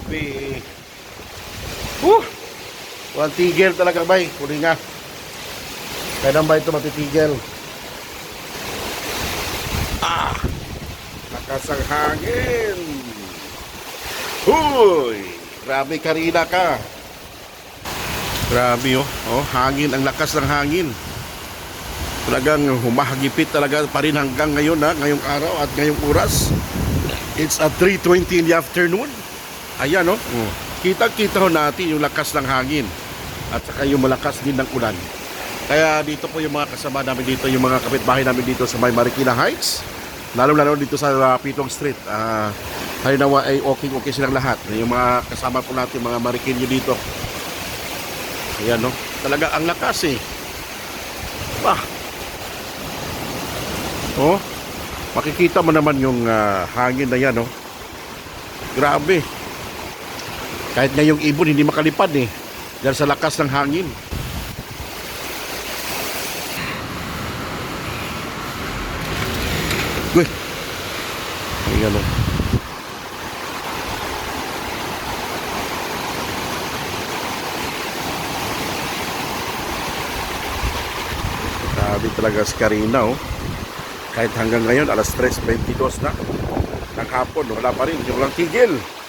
Grabe. Huh! Walang tigil talaga, bay. Kunin nga. Kailan ba ito matitigil? Ah! Lakas ang hangin. Huy! Grabe, Karina ka. Grabe, oh. oh. Hangin, ang lakas ng hangin. Talagang humahagipit talaga pa rin hanggang ngayon, ha? Ngayong araw at ngayong oras. It's at 3.20 in the afternoon. Ayan, oh. oh. Kita-kita ho natin yung lakas ng hangin. At saka yung malakas din ng ulan. Kaya dito po yung mga kasama namin dito, yung mga kapitbahay namin dito sa may Marikina Heights. Lalo-lalo dito sa uh, Pitong Street. Ah, halinawa ay okay-okay silang lahat. Yung mga kasama po natin, mga Marikinyo dito. Ayan, no? Talaga ang lakas, eh. Bah. Oh, makikita mo naman yung ah, hangin na yan, oh. Grabe. Kahit ngayong ibon, hindi makalipad, eh. Dahil sa lakas ng hangin. Uy. Ayan, oh. Grabe talaga si Karina, oh. Kahit hanggang ngayon, alas 3.22 na. Ng hapon, wala pa rin. Yung lang tigil.